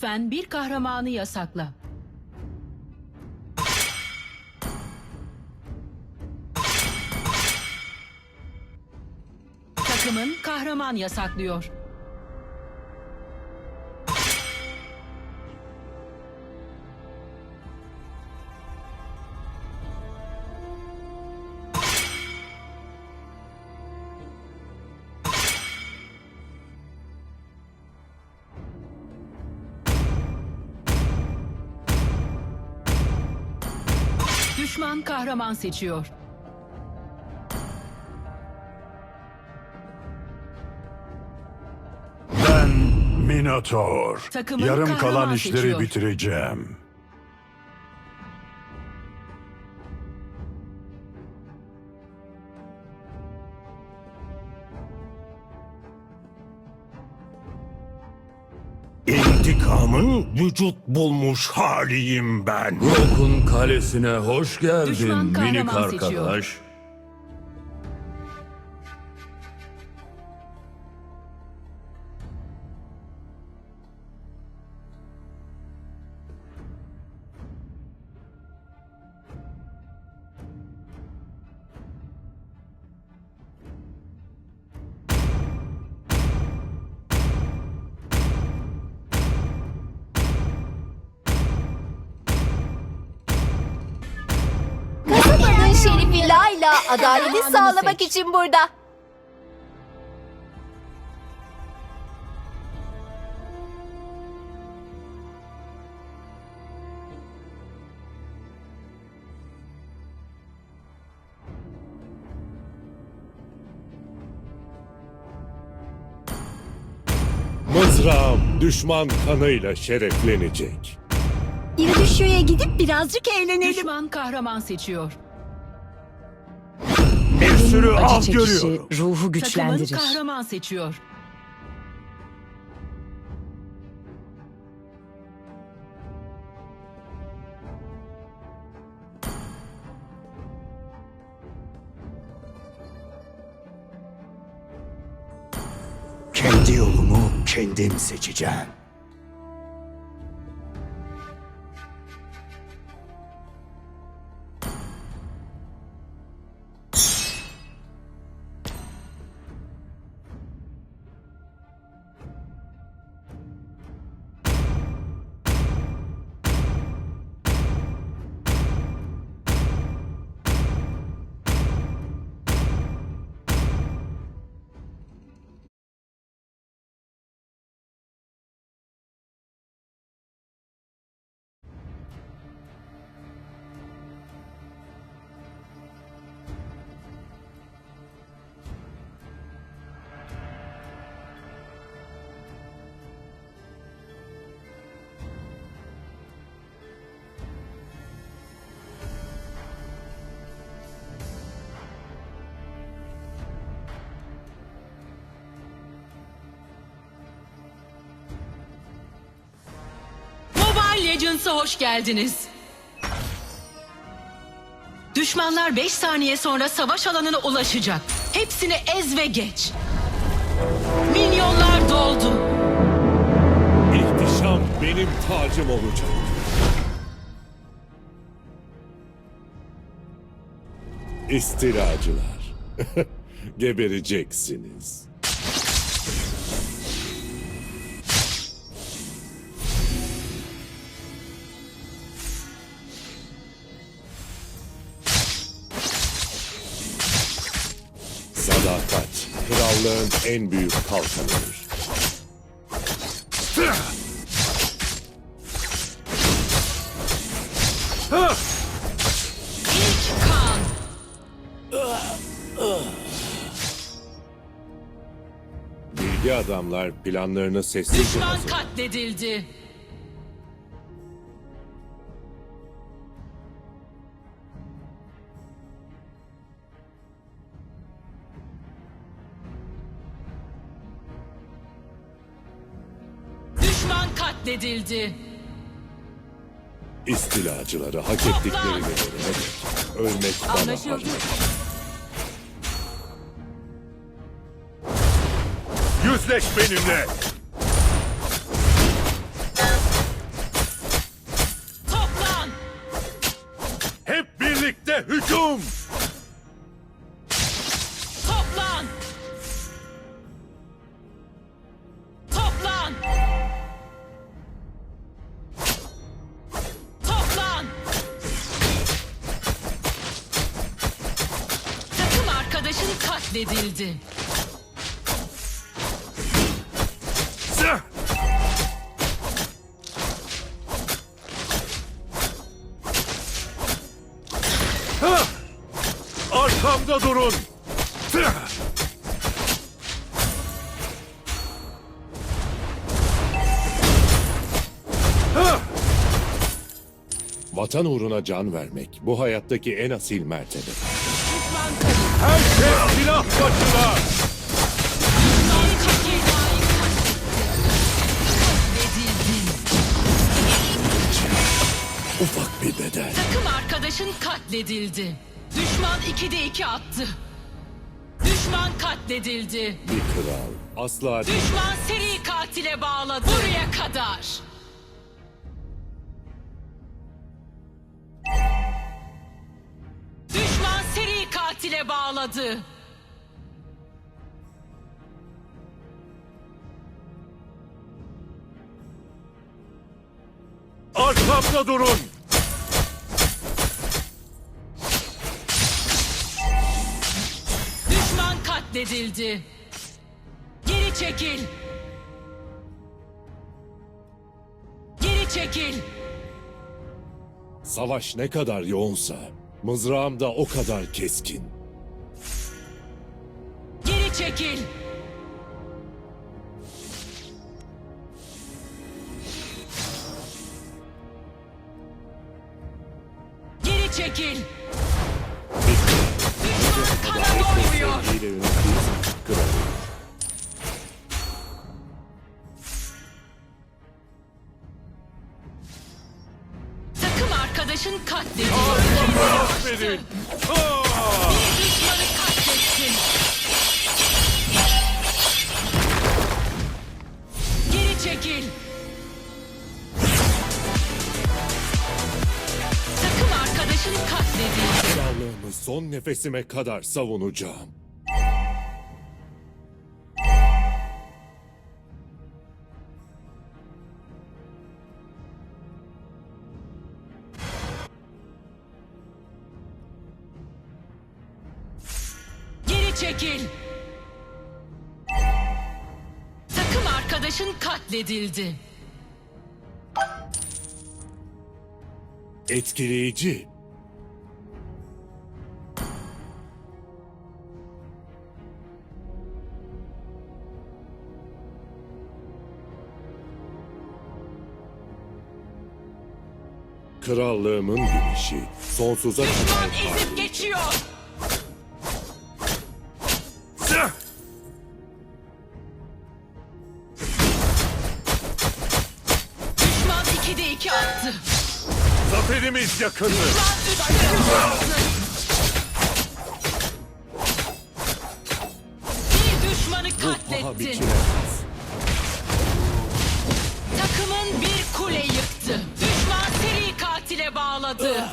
Lütfen bir kahramanı yasakla. Takımın kahraman yasaklıyor. Düşman kahraman seçiyor. Ben Minotaur. Takımın Yarım kahraman kalan işleri seçiyor. bitireceğim. İntikamın vücut bulmuş haliyim ben. Rock'un kalesine hoş geldin Düşman minik seçiyor. arkadaş. Kasabanın adaleti sağlamak için burada. Mızrağım düşman kanıyla şereflenecek. İrdüşü'ye gidip birazcık eğlenelim. Düşman kahraman seçiyor. Sürü av Acı çekişi görüyorum. ruhu Takımın güçlendirir. kahraman seçiyor. Kendi yolumu kendim seçeceğim. Legends'a hoş geldiniz. Düşmanlar 5 saniye sonra savaş alanına ulaşacak. Hepsini ez ve geç. Minyonlar doldu. İhtişam benim tacım olacak. İstilacılar. Gebereceksiniz. En büyük kalkanıdır. Bilgi adamlar planlarını sessizce Düşman hazırlar. katledildi. edildi. İstilacıları hak ettiklerini vererek ölmek bana Anlaşıldı. hak. Yüzleş benimle. Toplan! Hep birlikte hücum. Katledildi. Arkamda durun. Vatan uğruna can vermek bu hayattaki en asil mertebe. Herkes silah başına. Ufak bir bedel. Takım arkadaşın katledildi. Düşman 2'de 2 attı. Düşman katledildi. Bir kral asla Düşman seri katile bağladı. Buraya kadar. Katile bağladı. Arkamda durun. Düşman katledildi. Geri çekil. Geri çekil. savaş ne kadar yoğunsa mızrağım da o kadar keskin. Çekil. Geri çekil. Düşman kana doymuyor. Takım arkadaşın katledildi. Bir düşmanı katlettin. Çekil. Takım arkadaşın katledildi. Krallığımı son nefesime kadar savunacağım. Geri çekil. Arkadaşın katledildi. Etkileyici. Krallığımın güneşi sonsuza kadar Düşman ezip geçiyor. 3'de attı. Bir düşmanı katlettin. Takımın bir kule yıktı. Düşman seri katile bağladı.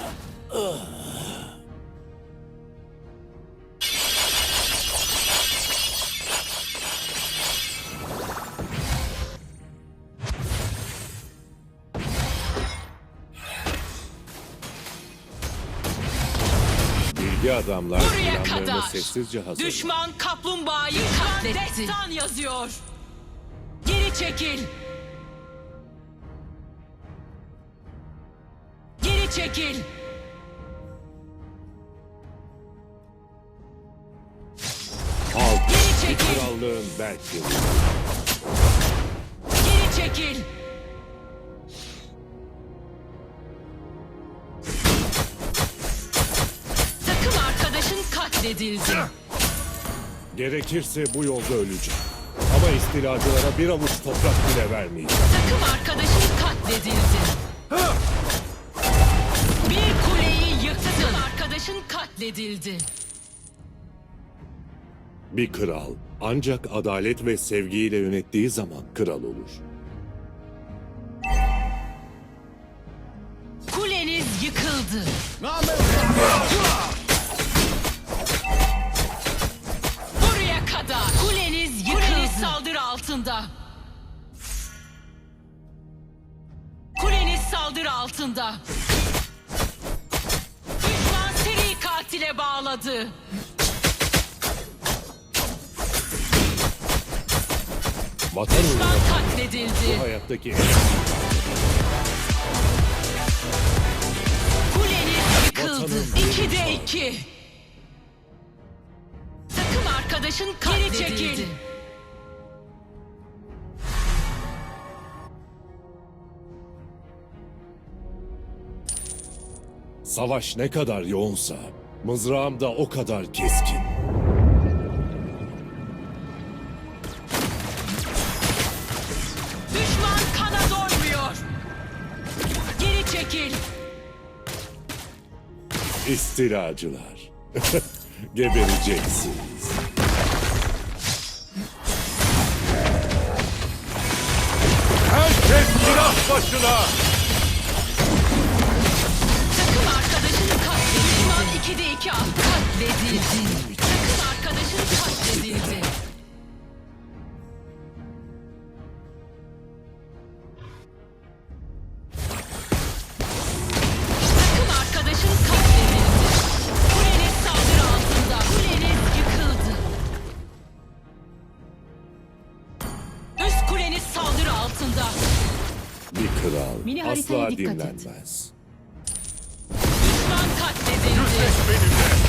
Adamlar Buraya kadar. sessizce hazırlar. Düşman kaplumbağayı katletti. Destan yazıyor. Geri çekil. Geri çekil. Halk Geri çekil. krallığın belki. Geri çekil. Katledildi. Gerekirse bu yolda öleceğim. Ama istilacılara bir avuç toprak bile vermeyeceğim. Takım arkadaşın katledildi. Bir kuleyi yıktı. Takım arkadaşın katledildi. Bir kral ancak adalet ve sevgiyle yönettiği zaman kral olur. Kuleniz yıkıldı. altında. Kuleniz saldırı altında. Düşman seri katile bağladı. Vatan Düşman katledildi. Bu hayattaki Kuleniz yıkıldı. İkide iki. Takım arkadaşın katledildi. Geri çekil. Savaş ne kadar yoğunsa mızrağım da o kadar keskin. Düşman kana doymuyor. Geri çekil. İstilacılar. Gebereceksiniz. Herkes silah başına. Düşman 2'de 2 katledildi. Takım arkadaşın katledildi. Takım arkadaşın katledildi. Kuleniz saldırı altında. Kuleniz yıkıldı. Üst kuleniz saldırı altında. Bir kral Mini haritaya asla dikkat et. dinlenmez. Düşman katledildi. Yüzleş benimle.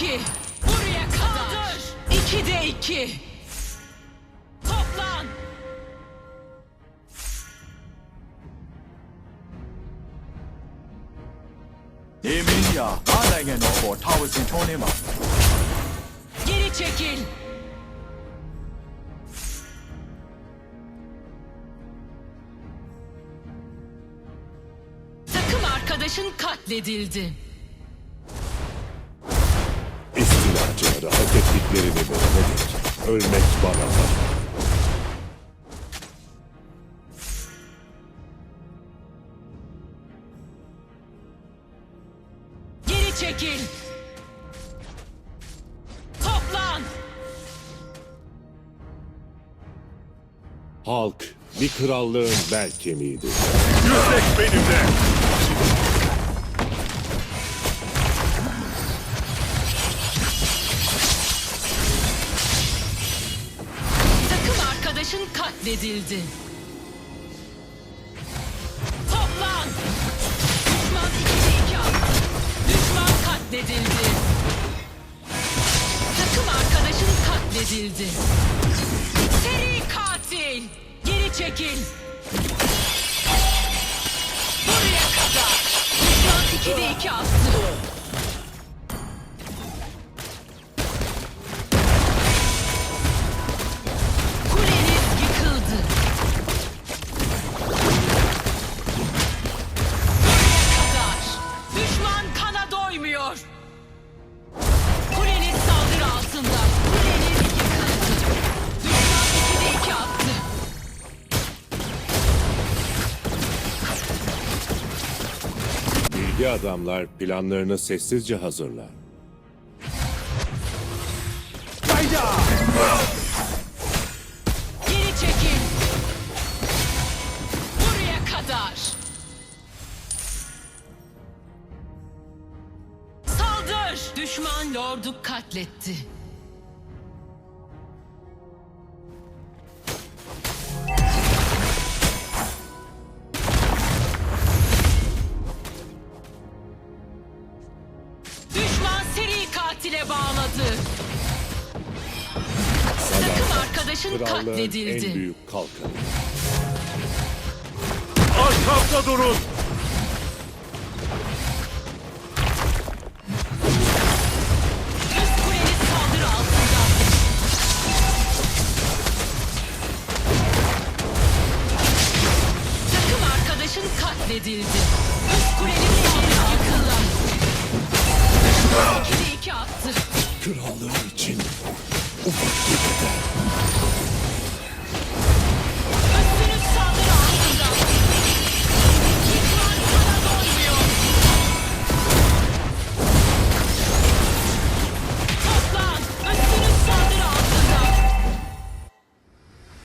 iki. Buraya kadar. İkide iki. Toplan. Emilia, ငါနိုင်ငံတော်ပေါ်ထာဝစဉ်ထုံးနေမှာ Geri çekil. Takım arkadaşın katledildi. Ettiklerini verene dek ölmek bana var. Geri çekil. Toplan. Halk bir krallığın bel kemiğidir. Yüzleş benimle. Katledildi. Toplan. Düşman 2'de 2 attı. Düşman katledildi. Takım arkadaşın katledildi. Seri katil. Geri çekil. Buraya kadar. Düşman 2'de 2 attı. Bilgi adamlar planlarını sessizce hazırlar. Geri çekil. Buraya kadar. Saldır. Düşman lordu katletti. Krallığın katledildi. en büyük kalkanı. Arkamda durun. Üst kuleniz saldırı altında. Takım arkadaşın katledildi. Üst kulenin saldırı yıkıldı. İkide iki attı.